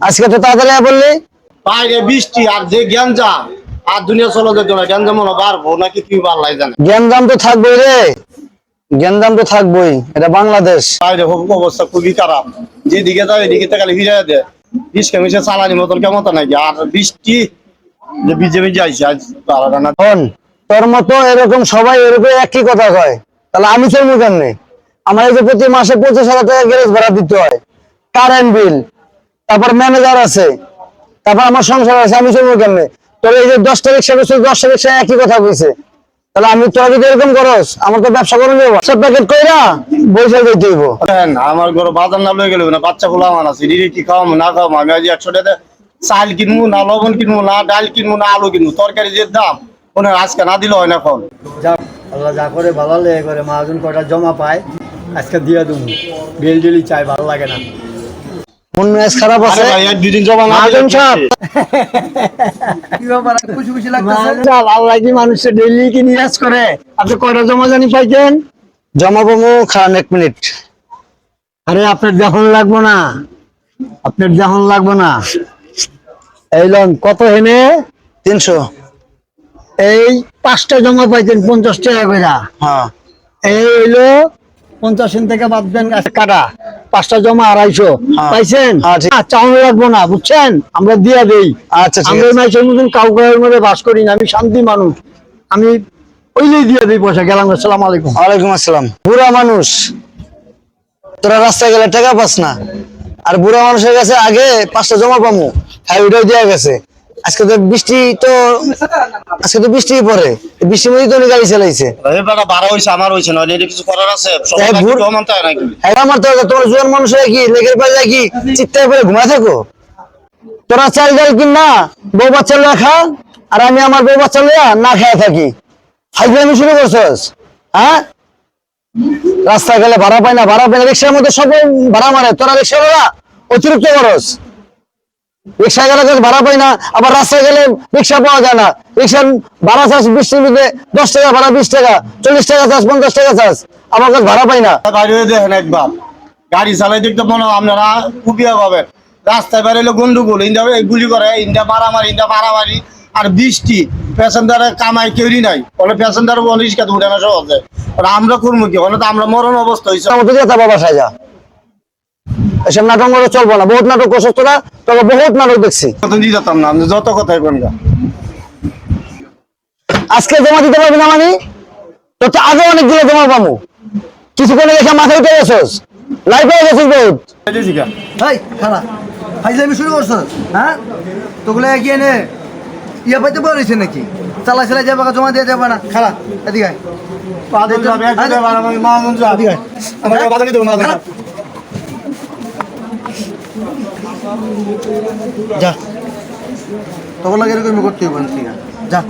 আজকে তো তাড়াতাড়ি বললি বাইরে বৃষ্টি আর যে জ্ঞানজা আর দুনিয়া চলো যেত না। মনে হয় বাড়বো নাকি তুই পারলাই জানে? জ্ঞানদাম তো থাকবোই রে। জ্ঞানদাম তো থাকবোই এটা বাংলাদেশ। অবস্থা খুবই খারাপ। যেদিকে যাও এদিকে তাকালে ভিজাই দেয়। রিস্কা মিশে চালানি মতন কেমন নাকি আর বৃষ্টি যে ভিজে ভিজে আজ পারা না। তোর মতো এরকম সবাই এরকম একই কথা কয়। তাহলে আমি চলবো কেমনে? আমার এই যে প্রতি মাসে পঁচিশ হাজার টাকা গ্যারেজ ভাড়া দিতে হয়। কারেন্ট বিল তারপর ম্যানেজার আছে তারপর আমার সংসার আছে আমি চলবো কেমনে? তোর এই যে দশটা রিক্সা করছে দশটা রিক্সা একই কথা কইছে। তাহলে আমি তোরা যদি এরকম করস আমার তো ব্যবসা করে নেব সব প্যাকেট কইরা বৈশাখ দিতে হইব। দেন, আমার ঘরে বাজার না লয়ে গেলে না বাচ্চা গুলো আমার আছে কি না আমি আজ একশো টাকা চাল কিনবো না লবণ কিনবো না ডাল কিনবো না আলু কিনবো তরকারি যে দাম ওনার আজকে না দিলে হয় না এখন। যাক আল্লাহ যা করে ভালো লেগে করে মহাজন কটা জমা পায় আজকে দিয়ে দেবো বিল ডিলি চাই ভালো লাগে না। মন মেজাজ খারাপ আছে। সাহেব। আল্লাহ কি মানুষের ডেইলি কি নিরাজ করে? আপনি কয়টা জমা জানি পাইছেন? জমা পাবো খান এক মিনিট। আরে আপনার যখন লাগবো না। আপনার যখন লাগবো না। এই লন কত হেনে? তিনশো। এই পাঁচটা জমা পাইছেন পঞ্চাশ টাকা করে হ্যাঁ। এই হইল পঞ্চাশ থেকে বাদ দেন কাটা। পাঁচটা জমা আড়াইশো। হ্যাঁ। পাইছেন? হ্যাঁ, চাউন লাগবো না বুঝছেন? আমরা দিয়া দেই। আচ্ছা আমরা মাইসের মতন কাউকার মধ্যে বাস করি না আমি শান্তি মানুষ। আমি ওইলেই দিয়ে দিই পয়সা গেলাম আসসালাম আলাইকুম। ওয়ালাইকুম আসসালাম। বুড়া মানুষ। তোরা রাস্তায় গেলে টাকা পাস না। আর বুড়া মানুষের কাছে আগে পাঁচটা জমা পামু হ্যাঁ ওইটাও দেওয়া গেছে। আজকে তো বৃষ্টি তো আজকে তো বৃষ্টি পরে বৃষ্টির মধ্যে তো উনি গাড়ি চালাইছে। ভাড়া হয়েছে আমার হয়েছে না কিছু করার আছে? তো তোমার জোয়ান মানুষের কি লেগের পায়ে কি চিত্তায় পরে থাকো? তোরা চাল ডাল কিন না বউ বাচ্চা লইয়া খা আর আমি আমার বউ বাচ্চা লইয়া না খেয়ে থাকি। ফাইজলামি শুরু করছস হ্যাঁ? রাস্তায় গেলে ভাড়া পাই না ভাড়া পাই না রিক্সার মধ্যে সব ভাড়া মারে তোরা রিক্সা অতিরিক্ত খরচ রিক্সা গেলে ভাড়া পাই না আবার রাস্তায় গেলে রিক্সা পাওয়া যায় না। রিক্সার ভাড়া চাষ বৃষ্টির মধ্যে দশ টাকা ভাড়া বিশ টাকা চল্লিশ টাকা চাষ পঞ্চাশ টাকা চাষ আমার কাছে ভাড়া পাই না। বাইরে দেখেন একবার। গাড়ি চালাই দেখতে মনে আপনারা কুপিয়া পাবেন। রাস্তায় বেরোলে গন্ডগোল ইন্দা গুলি করে ইন্দা মারামারি ইন্দা মারামারি আর বৃষ্টি। প্যাসেঞ্জারের কামাই কেউই নাই। বলে প্যাসেঞ্জার রিক্সা উঠে না সহজে। আমরা করব কি? আমরা মরণ অবস্থা হয়েছে বাবা সাজা এসব নাটক করে চলবো না। বহুত নাটক করছিস তোরা তোকে বহুত নাটক দেখছি। যেতাম না? যত কথাই বলবেন আজকে জমা দিতে পারবি না মানে? তোর তো আগে অনেক দিলে জমা পাবো কিছুক্ষণ রেখে মাথায় উঠে গেছিস। লাইফ গেছিস বহুত। হাই খালা ফাইজলামি শুরু করছ হ্যাঁ? তোগুলো এগিয়ে নে ইয়া পাইতে পারিস নাকি? চালা চালা যাবে জমা দিয়ে যাবে না। খালা এদিকে আয়। এদিকে আয়। খালা। যা তোগুলো এরকম করতে হবে না, ঠিক আছে যা